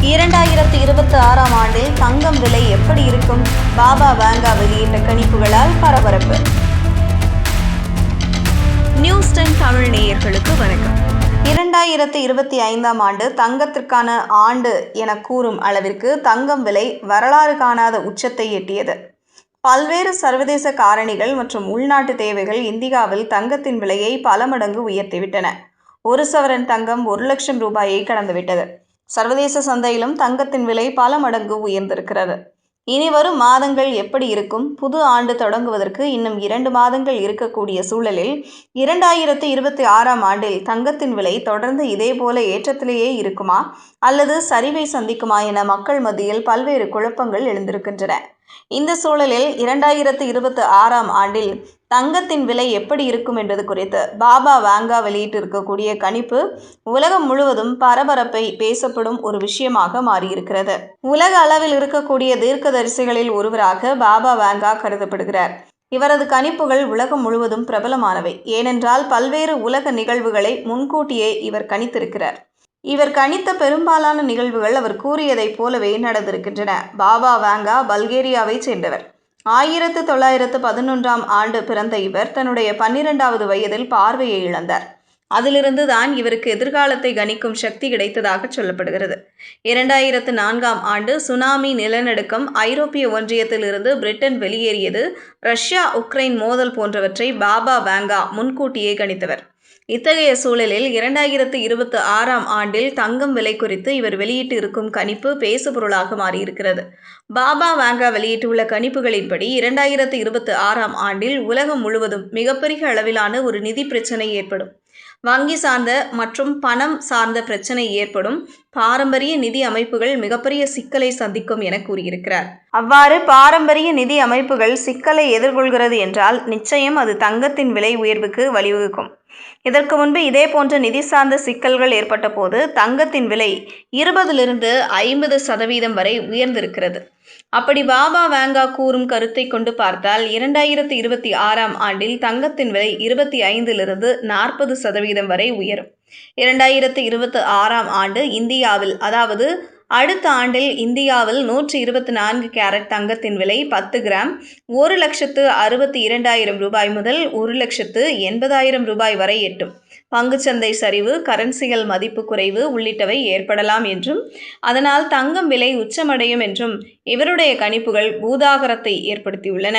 இரண்டாயிரத்தி இருபத்தி ஆறாம் ஆண்டில் தங்கம் விலை எப்படி இருக்கும்? பாபா வாங்கா வெளியிட்ட கணிப்புகளால் பரபரப்பு. நியூஸ் டென் தமிழ் நேயர்களுக்கு வணக்கம். இரண்டாயிரத்தி இருபத்தி ஐந்தாம் ஆண்டு தங்கத்திற்கான ஆண்டு என கூறும் அளவிற்கு தங்கம் விலை வரலாறு காணாத உச்சத்தை எட்டியது. பல்வேறு சர்வதேச காரணிகள் மற்றும் உள்நாட்டு தேவைகள் இந்தியாவில் தங்கத்தின் விலையை பல மடங்கு உயர்த்திவிட்டன. ஒரு சவரன் தங்கம் ஒரு லட்சம் ரூபாயை கடந்துவிட்டது. சர்வதேச சந்தையிலும் தங்கத்தின் விலை பல மடங்கு உயர்ந்திருக்கிறது. இனி வரும் மாதங்கள் எப்படி இருக்கும்? புது ஆண்டு தொடங்குவதற்கு இன்னும் இரண்டு மாதங்கள் இருக்கக்கூடிய சூழலில் இரண்டாயிரத்தி இருபத்தி ஆறாம் ஆண்டில் தங்கத்தின் விலை தொடர்ந்து இதேபோல ஏற்றத்திலேயே இருக்குமா? அல்லது சரிவை சந்திக்குமா என மக்கள் மத்தியில் பல்வேறு குழப்பங்கள் எழுந்திருக்கின்றன. இந்த சூழலில் இரண்டாயிரத்து இருபத்தி ஆறாம் ஆண்டில் தங்கத்தின் விலை எப்படி இருக்கும் என்பது குறித்து பாபா வாங்கா வெளியிட்டிருக்கக்கூடிய கணிப்பு உலகம் முழுவதும் பரபரப்பை பேசப்படும் ஒரு விஷயமாக மாறியிருக்கிறது. உலக அளவில் இருக்கக்கூடிய தீர்க்கதரிசிகளில் ஒருவராக பாபா வாங்கா கருதப்படுகிறார். இவரது கணிப்புகள் உலகம் முழுவதும் பிரபலமானவை. ஏனென்றால் பல்வேறு உலக நிகழ்வுகளை முன்கூட்டியே இவர் கணித்திருக்கிறார். இவர் கணித்த பெரும்பாலான நிகழ்வுகள் அவர் கூறியதைப் போலவே நடந்திருக்கின்றன. பாபா வாங்கா பல்கேரியாவைச் சேர்ந்தவர். ஆயிரத்து தொள்ளாயிரத்து பதினொன்றாம் ஆண்டு பிறந்த இவர் தன்னுடைய பன்னிரெண்டாவது வயதில் பார்வையை இழந்தார். அதிலிருந்து தான் இவருக்கு எதிர்காலத்தை கணிக்கும் சக்தி கிடைத்ததாக சொல்லப்படுகிறது. இரண்டாயிரத்து நான்காம் ஆண்டு சுனாமி நிலநடுக்கம் ஐரோப்பிய ஒன்றியத்திலிருந்து பிரிட்டன் வெளியேறியது ரஷ்யா உக்ரைன் மோதல் போன்றவற்றை பாபா வேங்கா முன்கூட்டியே கணித்தவர். இத்தகைய சூழலில் இரண்டாயிரத்து இருபத்தி ஆறாம் ஆண்டில் தங்கம் விலை குறித்து இவர் வெளியிட்டு இருக்கும் கணிப்பு பேசுபொருளாக மாறியிருக்கிறது. பாபா வாங்கா வெளியிட்டுள்ள கணிப்புகளின்படி இரண்டாயிரத்து இருபத்தி ஆறாம் ஆண்டில் உலகம் முழுவதும் மிகப்பெரிய அளவிலான ஒரு நிதி பிரச்சனை ஏற்படும். வங்கி சார்ந்த மற்றும் பணம் சார்ந்த பிரச்சனை ஏற்படும் பாரம்பரிய நிதி அமைப்புகள் மிகப்பெரிய சிக்கலை சந்திக்கும் என கூறியிருக்கிறார். அவ்வாறு பாரம்பரிய நிதி அமைப்புகள் சிக்கலை எதிர்கொள்கிறது என்றால் நிச்சயம் அது தங்கத்தின் விலை உயர்வுக்கு வழிவகுக்கும். இதற்கு முன்பு இதே போன்ற நிதி சார்ந்த சிக்கல்கள் ஏற்பட்ட போது தங்கத்தின் விலை இருபதிலிருந்து ஐம்பது சதவீதம் வரை உயர்ந்திருக்கிறது. அப்படி பாபா வேங்கா கூறும் கருத்தை கொண்டு பார்த்தால் இரண்டாயிரத்தி இருபத்தி ஆறாம் ஆண்டில் தங்கத்தின் விலை இருபத்தி ஐந்திலிருந்து நாற்பது சதவீதம் வரை உயரும். இரண்டாயிரத்தி இருபத்தி ஆறாம் ஆண்டு இந்தியாவில் அதாவது அடுத்த ஆண்டில் இந்தியாவில் நூற்றி இருபத்தி நான்கு கேரட் தங்கத்தின் விலை பத்து கிராம் ஒரு லட்சத்து அறுபத்தி இரண்டாயிரம் ரூபாய் முதல் ஒரு லட்சத்து எண்பதாயிரம் ரூபாய் வரை எட்டும். பங்குச்சந்தை சரிவு கரன்சிகள் மதிப்பு குறைவு உள்ளிட்டவை ஏற்படலாம் என்றும் அதனால் தங்கம் விலை உச்சமடையும் என்றும் இவருடைய கணிப்புகள் பூதாகரத்தை ஏற்படுத்தியுள்ளன.